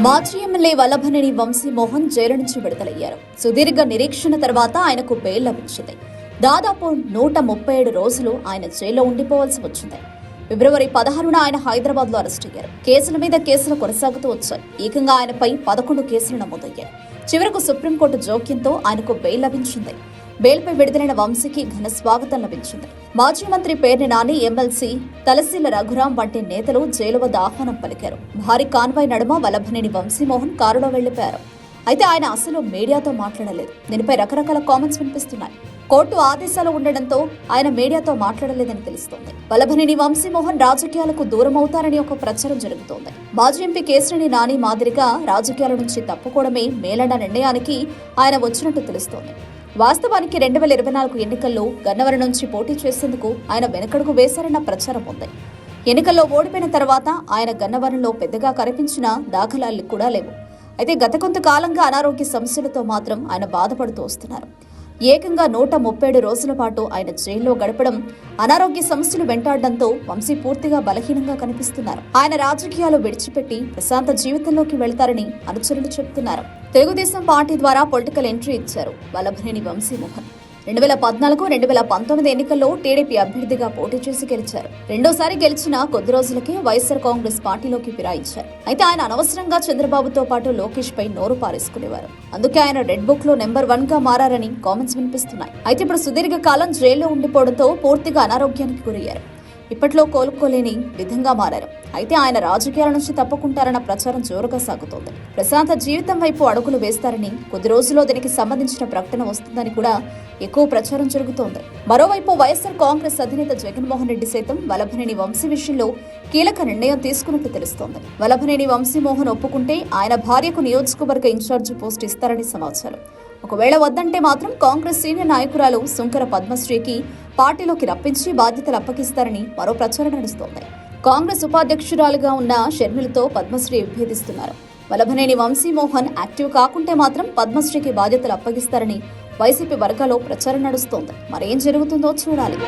మాజీ MLA Vallabhaneni Vamsi Mohan jail నుంచి విడుదలయ్యారు. సుదీర్ఘ నిరీక్షణ తర్వాత ఆయనకు బెయిల్ లభించింది. దాదాపు నూట ముప్పై ఏడు రోజులు ఆయన జైల్లో ఉండిపోవాల్సి వచ్చింది. ఫిబ్రవరి పదహారున ఆయన హైదరాబాద్లో అరెస్ట్ అయ్యారు. కేసుల మీద కేసులు కొనసాగుతూ వచ్చాయి. ఏకంగా ఆయనపై పదకొండు కేసులు నమోదయ్యాయి. చివరకు సుప్రీంకోర్టు జోక్యంతో ఆయనకు బెయిల్ లభించింది. బెయిల్పై విడుదలైన వంశీకి ఘన స్వాగతం లభించింది. మాజీ మంత్రి పేర్ని నాని ఎమ్మెల్సీ తలసీల రఘురాం వంటి నేతలు జైలు వద్ద ఆహ్వానం పలికారు. భారీ కాన్వాయ్ నడుమ వల్లభనేని వంశీమోహన్ కారులో వెళ్ళిపోయారు. అయితే ఆయన అసలు మీడియాతో మాట్లాడలేదు. దీనిపై రకరకాల కామెంట్స్ వినిపిస్తున్నాయి. కోర్టు ఆదేశాలు ఉండడంతో ఆయన మీడియాతో మాట్లాడలేదని తెలుస్తోంది. వల్లభనేని వంశీమోహన్ రాజకీయాలకు దూరం అవుతారని ఒక ప్రచారం జరుగుతోంది. మాజీ ఎంపీ కేశినేని నాని మాదిరిగా రాజకీయాల నుంచి తప్పుకోవడమే మేలన్న నిర్ణయానికి ఆయన వచ్చినట్టు తెలుస్తోంది. వాస్తవానికి రెండు వేల ఇరవై నాలుగు ఎన్నికల్లో గన్నవరం నుంచి పోటీ చేసేందుకు ఆయన వెనకడుగు వేశారన్న ప్రచారం ఉంది. ఎన్నికల్లో ఓడిపోయిన తర్వాత ఆయన గన్నవరంలో పెద్దగా కనిపించిన దాఖలాలు కూడా లేవు. అయితే గత కొంతకాలంగా అనారోగ్య సమస్యలతో మాత్రం ఆయన బాధపడుతూ వస్తున్నారు. ఏకంగా నూట ముప్పై ఏడు రోజుల పాటు ఆయన జైల్లో గడపడం అనారోగ్య సమస్యలు వెంటాడడంతో వంశీ పూర్తిగా బలహీనంగా కనిపిస్తున్నారు. ఆయన రాజకీయాలు విడిచిపెట్టి ప్రశాంత జీవితంలోకి వెళ్తారని అనుచరులు చెబుతున్నారు తెలుగుదేశం పార్టీ ద్వారా పొలిటికల్ ఎంట్రీ ఇచ్చారు. వల్లభనేని వంశీమోహన్ రెండు వేల పద్నాలుగు రెండు వేల పంతొమ్మిది ఎన్నికల్లో టీడీపీ అభ్యర్థిగా పోటీ చేసి గెలిచారు. రెండోసారి గెలిచిన కొద్ది రోజులకే వైఎస్ఆర్ కాంగ్రెస్ పార్టీలోకి ఫిరాయించారు. అయితే ఆయన అనవసరంగా చంద్రబాబుతో పాటు లోకేష్ పై నోరు పారేసుకునేవారు. అందుకే ఆయన రెడ్ బుక్లో నెంబర్ వన్గా మారారని కామెంట్స్ వినిపిస్తున్నాయి. అయితే ఇప్పుడు సుదీర్ఘ కాలం జైల్లో ఉండిపోవడంతో పూర్తిగా అనారోగ్యానికి గురయ్యారు. ఇప్పట్లో కోలుకోలేని విధంగా మారారు. అయితే ఆయన రాజకీయాల నుంచి తప్పుకుంటారన్న ప్రచారం జోరుగా సాగుతోంది. ప్రశాంత జీవితం వైపు అడుగులు వేస్తారని కొద్ది రోజుల్లో దీనికి సంబంధించిన ప్రకటన వస్తుందని కూడా ఎక్కువ ప్రచారం జరుగుతోంది. మరోవైపు వైఎస్ఆర్ కాంగ్రెస్ అధినేత జగన్మోహన్ రెడ్డి సైతం వలభనేని వంశీ విషయంలో కీలక నిర్ణయం తీసుకున్నట్టు తెలుస్తోంది. వలభనేని వంశీమోహన్ ఒప్పుకుంటే ఆయన భార్యకు నియోజకవర్గ ఇన్ఛార్జి పోస్ట్ ఇస్తారని సమాచారం. ఒకవేళ వద్దంటే మాత్రం కాంగ్రెస్ సీనియర్ నాయకురాలు శుంకర పద్మశ్రీకి పార్టీలోకి రప్పించి బాధ్యతలు అప్పగిస్తారని మరో ప్రచారం నడుస్తోంది. కాంగ్రెస్ ఉపాధ్యక్షురాలుగా ఉన్న షర్మిలతో పద్మశ్రీ విభేదిస్తున్నారు వల్లభనేని వంశీమోహన్ యాక్టివ్ కాకుంటే మాత్రం పద్మశ్రీకి బాధ్యతలు అప్పగిస్తారని వైసీపీ వర్గాల్లో ప్రచారం నడుస్తోంది. మరేం జరుగుతుందో చూడాలి.